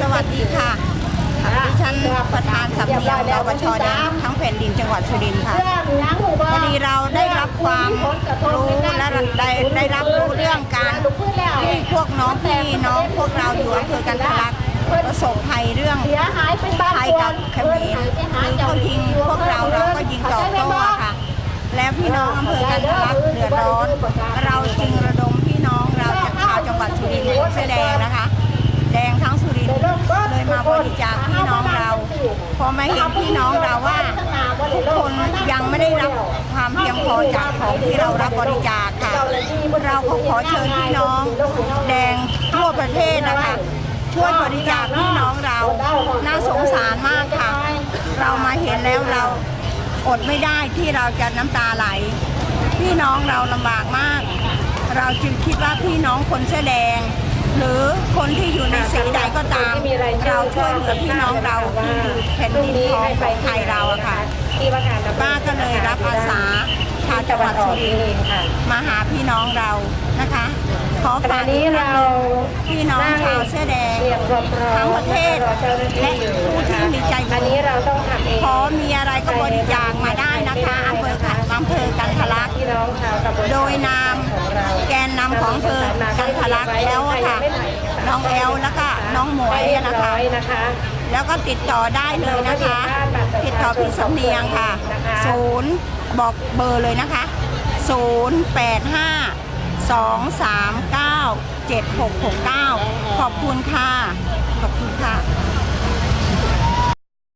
สวัสดีค่ะดิฉันประธานสัมเนียงรปชแดงทั้งแผ่นดินจังหวัดสุรินทร์ค่ะเรื่องล้างหูบพอดีเราได้รับความรู้และได้ได้รับรู้เรื่องการที่พวกน้องพี่น้องพวกเราอยู่อำเภอกันทะลักประสบภัยเรื่องเสียหายเป็นบางไทยส่วกับนเขมรคือเขายิงพวกเราเราก็ยิงตอบโต้ค่ะ แล้วพี่น้องอำเภอกันทะลักเดือดร้อน เราจึงระดมพี่น้อง รินทร์เลยมาบริจาคพี่น้องเรา พอมาเห็นพี่น้องเราว่าทุกคนยังไม่ได้รับความเพียงพอจากของที่เรารับบริจาคค่ะ เราก็ขอเชิญพี่น้อง แดงทั่วประเทศนะคะ ช่วยบริจาคพี่น้องเรา น่าสงสารมากค่ะ เรามาเห็นแล้วเราอดไม่ได้ที่เราจะน้ำตาไหล พี่น้องเราลำบากมาก เราจึงคิดว่าพี่น้องคนเสื้อแดง หรือคนที่อยู่ในสีใดก็ตาม เราช่วยเหลือพี่น้องเราที่อยู่แผ่นดินทองของไทยเราอะค่ะที่ว่าการป้าก็เลยรับอาสาชาวจังหวัดสุรินทร์ค่ะมาหาพี่น้องเรานะคะ ขอขณะฝากนี้เราพี่น้องชาวเสื้อแดงเตรียมความพร้อมทั้งประเทศรอเจ้าหน้าที่และอยู่ผู้ที่มีใจบุญอันนี้เราต้องทำเองขอมีอะไรก็บริจาคมาได้นะคะอำเภอขันอำเภอกันทะลักพี่น้องชาวตำบลโดยนามแกนนำของอำเภอ กันทะลักแล้วอะค่ะ น้องแอลแล้วก็น้องหมวยเรียบนะคะร้อยนะคะ แล้วก็ติดต่อได้เลยนะคะ ติดต่อพี่สำเนียงค่ะ ศูนย์บอกเบอร์เลยนะคะ 0 8 5 2 3 9 7 6 6 9 ขอบคุณค่ะ ขอบคุณค่ะ